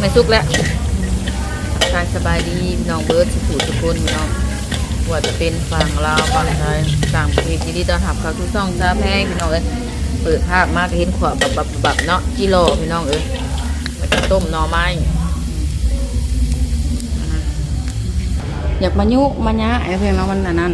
ไม่สุกแล้วทายสบายดีน้องเบิร์ดสุขุทุกคนน้องว่าจะเป็นฝั่งลาวฝั่งไทยต่างประเทศที่ดีต้อนรับเขาทุกช่องซาแพงพี่น้องเอ้ยเปิดภาพมากเห็นขวบแบบแบบแบบเนาะกิโลพี่น้องเอ้ยมันจะต้มหน่อไม้อยากมายุมาญะไอ้เพลงเรามันอันนั้น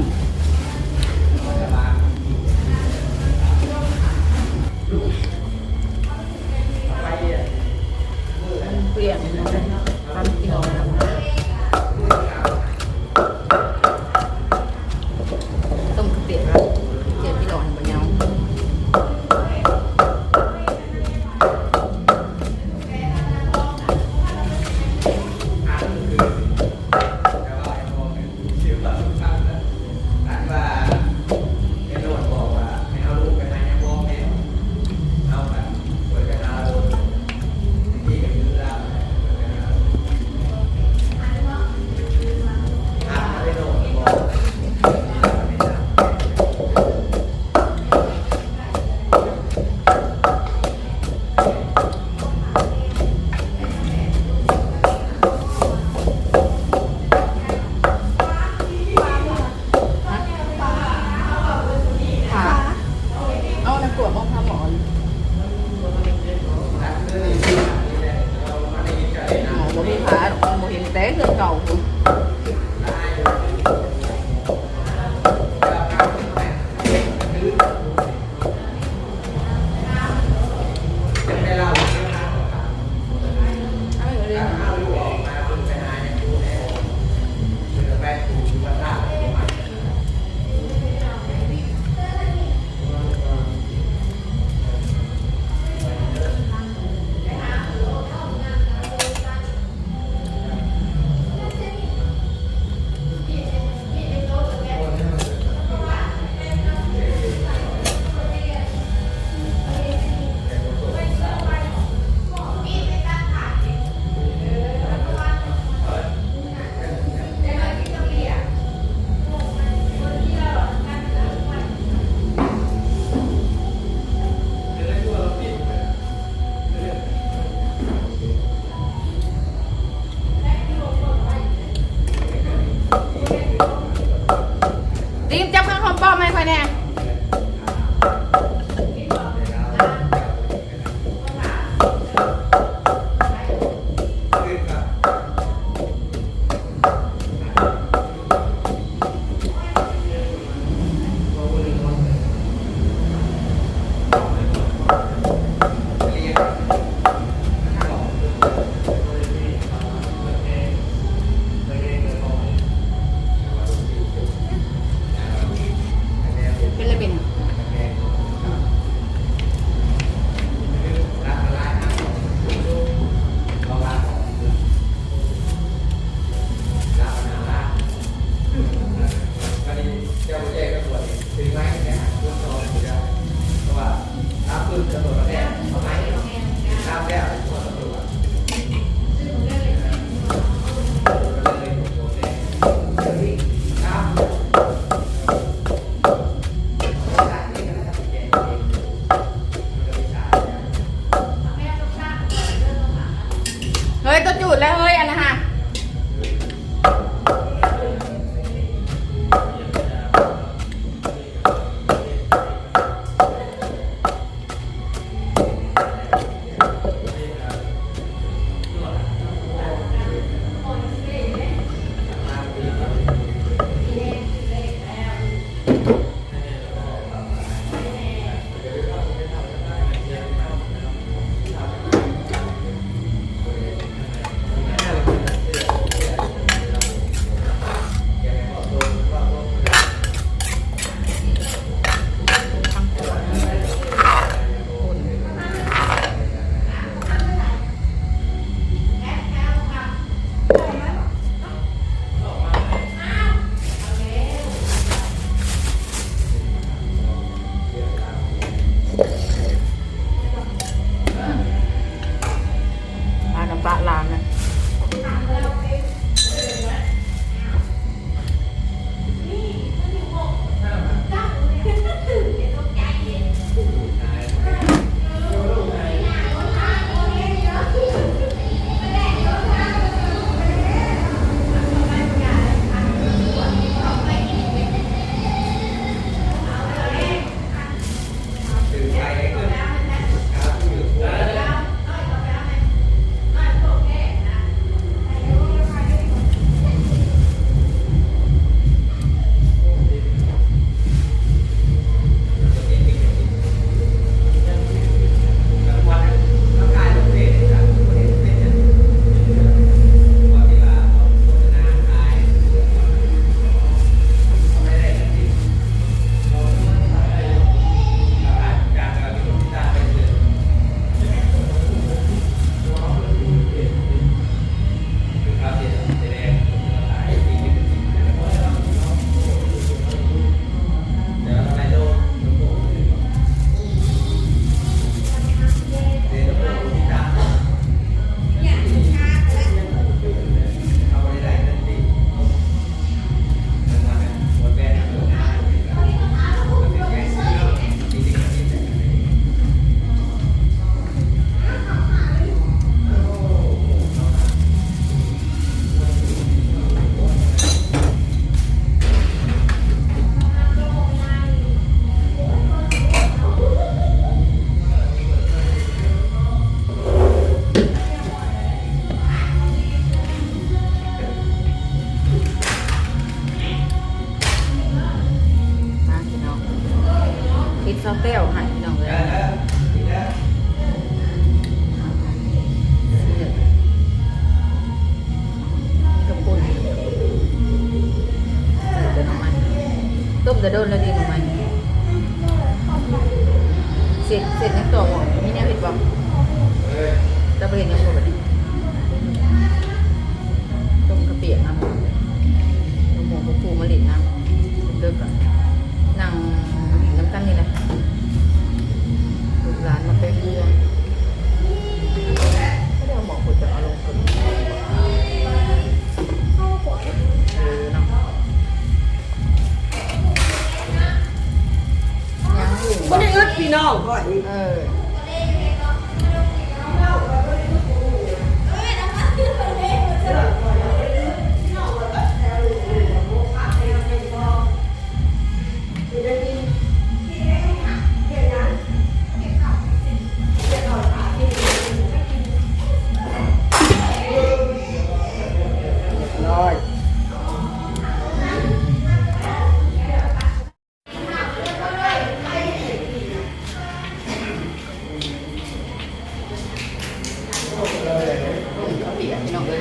เขาเปียกพี่น้องเลย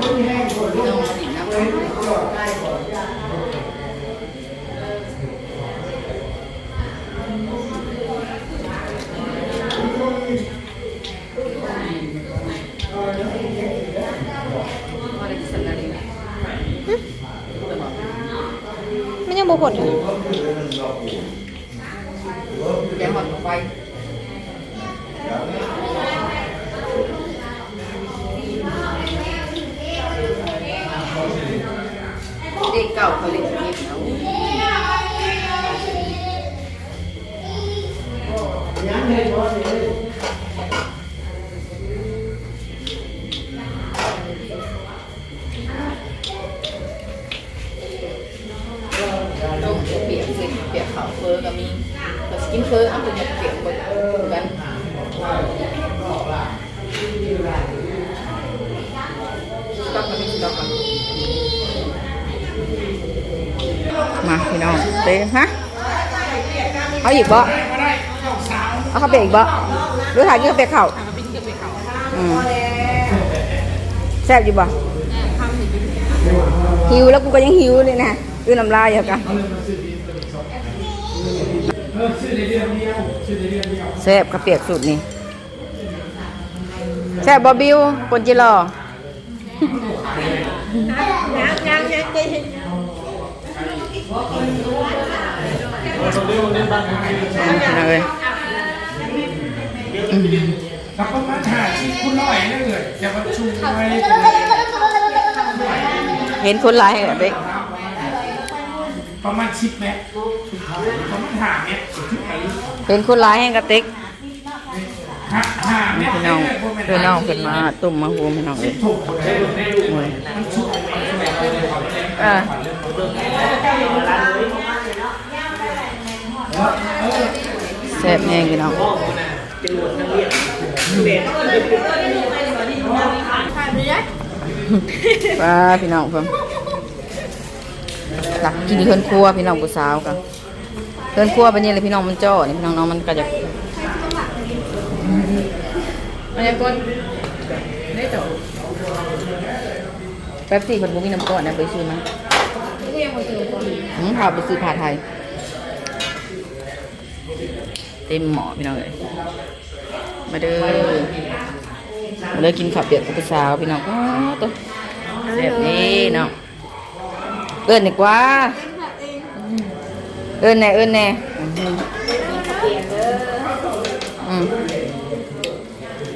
น้องมาดีนะมันยังบ่ผลเลย เต้ฮะเอาอีกบ่เอาข้าวเปียกอีกบ่หรือถ่ายกินข้าวเปียกเข่าแซ่บอยู่บ่หิวแล้วกูก็ยังหิวเลยนะคือน้ำลายอยู่กันแซ่บกระเปียกสุดนี่แซ่บบอบิวปนจิรอยังยังยังใจ เย็นนะเอ้ยกับประมาณห้าสิบคุณร้อยนั่นเลยอย่ามาชูไว้เห็นคนร้ายเหรอเด็กประมาณสิบเมตรประมาณห้าเมตรถึงไหนเห็นคนร้ายแห้งกระติกห้าห้าเมตรพี่น้องพี่น้องเพิ่นมาตุ่มมาหูพี่น้องเอ้ยถูกคนได้ได้ดูโอ้ยมันชุบอ่า แซ่บแห้งพี่น้องป้าพี่น้องเพิ่นหลักกินเพื่อนครัวพี่น้องผู้สาวกันเพื่อนครัวเป็นยังไงพี่น้องมันจ่อนี่พี่น้องน้องมันก็จะมันยังก้นได้จ่อแป๊บซี่คนบุ้มีน้ำก้อนนะไปซื้อมาหืมพาไปซื้อผ้าไทย เต็มหมอพี่น้องเลยมาเด้อมาเด้อกินข้าวเปียกกับสาวพี่น้องอ้าวตัวแบบนี้เนาะเอิ้นดีกว่าเอิ้นแน่เอิ้นแน่อืมอืม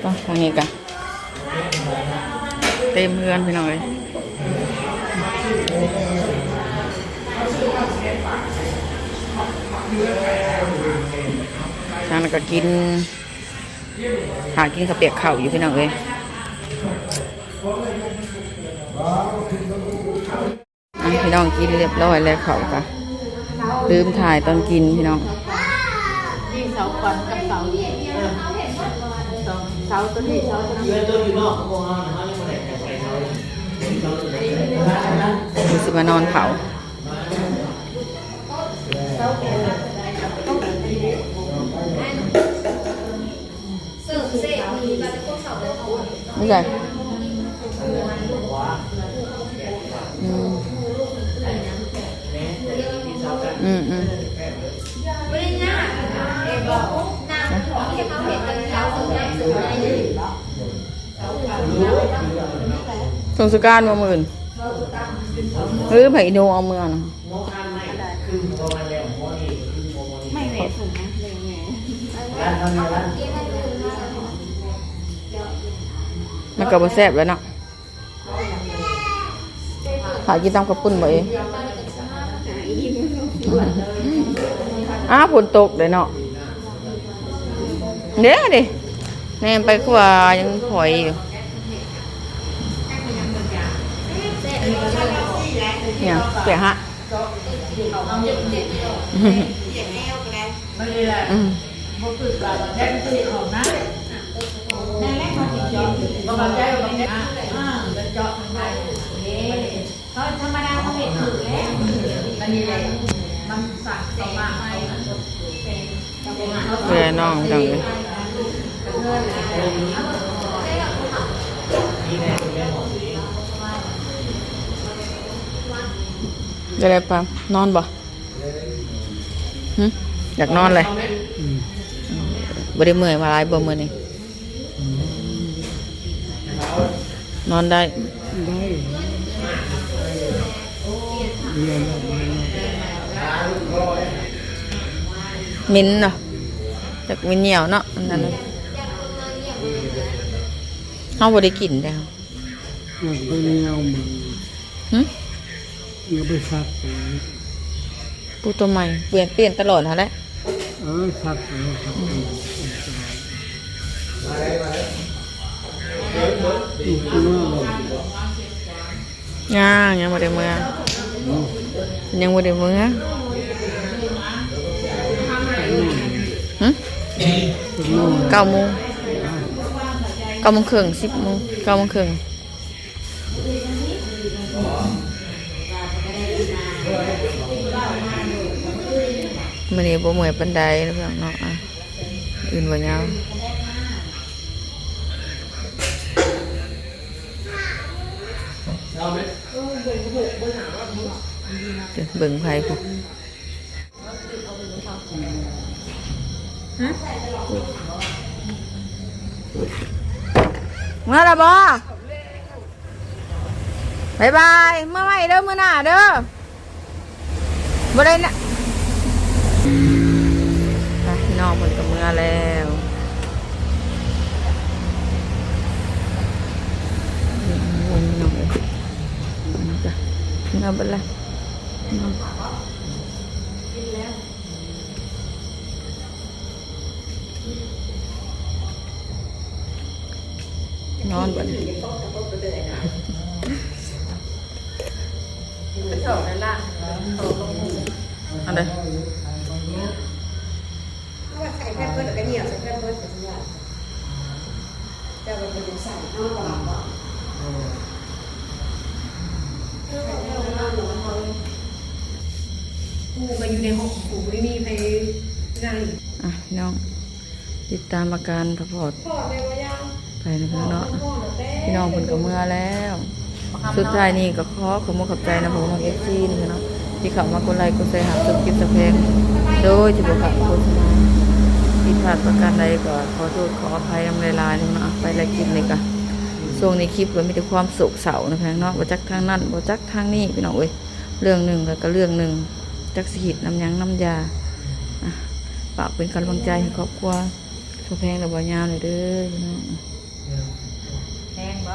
ไปทางนี้กันเต็มเพื่อนพี่น้องเลย ทางนั้นก็กิน หากินข้าวเปียกข้าวอยู่พี่น้องเลยอะพี่น้องกินเรียบร้อยแล้วเขาวก็ลืมถ่ายตอนกินพี่น้องนี่เสาควันกับเสาเออเสาเสาตัวนี้เสาตัวนี้รู้สึกมานอนเผาเสาแก่ต้อง ไม่ใช่อืมอืมอืมสงสการมาหมื่น มันก็บ่แซ่บแล้วเนาะหากินตามกระปุ่นบ่เองอ้าวฝนตกเลยเนาะเด้อดิแม่ไปคือว่ายังหอยอยู่เนี่ยเปียกฮะไม่ได้แหละอืม กแบบแค่ตื่นของนะแม่แรกมาติดจบบอกว่าใจอ่าอ่าจะเจาะทางใดเขาธรรมดาเขาเห็นถือแล้วมันนี่แหละมันสั่งต่อมาให้เพื่อน้องจังเลยจะได้ปะนอนบ่หึอยากนอนเลยบ่ได้เมื่อยมาหลายบ่มื้อนี้ นอนได้มิ้นท์เนาะจากมินเหนียวเนาะอันนั้นน่ะเฮาบ่ได้กินแล้วมันก็ไม่เอามือหึอย่าไปสักเลยปูตัวใหม่เปลี่ยนเปลี่ยนตลอดหั่นแหละเออสักเลยสักเลย อีกเมื่อวันย่างยังบ่ได้เมื่อยังบ่ได้เมื่อหึเป็นโน่นเก้าโมงเก้าโมงครึ่งสิบโมงเก้าโมงครึ่งมื้อนี้บ่เมื่อยปานใดนะพี่องเนาะอะอื่นบ่ยาว เบิ่งไผพุเมื่อละบอบายบาย เมื่อไหร่เด้อเมื่อหน้าเด้อบ่ได้นะพี่น้องมันก็เมื่อแล้วโอ้ยน้องเอ้ยเอาจ้ะเมื่อบัดละ นอนบ่เนี่ยอันใดใส่แพมเพิร์ดก็เหนียวใส่แพมเพิร์ดก็เหนียวแต่ว่าเป็นใกกว่าบ่กูไปอยู่ในห้องกูไม่มีใครนั่งอะพี่น้องติดตามอาการพระพอดพอดเลยว่ายังไปนะครับเนาะพอดแต่พี่น้องเพิ่นก็เมื่อแล้ว สุดท้ายนี่ก็ขอขอบคุณขอบใจนะผมน้องเอฟซีนี่เนาะที่เข้ามากดไลค์กดแชร์หาสุดกินสะเพงโดยที่บ่ขาดโฆษณาผิดพลาดประการใดก็ขอโทษขออภัยนำเวลานี่เนาะไปแล้วคลิปนี้ก็ช่วงนี้คลิปก็มีแต่ความโศกเศร้านะพี่น้องเนาะบ่จักทางนั้นบ่จักทางนี้พี่น้องเอ้ยเรื่องหนึ่งแล้วก็เรื่องหนึ่ง จักสีดน้ำยังน้ำยาฝากเป็นกำลังใจให้ครอบครัวสุแพงระบายยาวเลยเด้อแพงบ่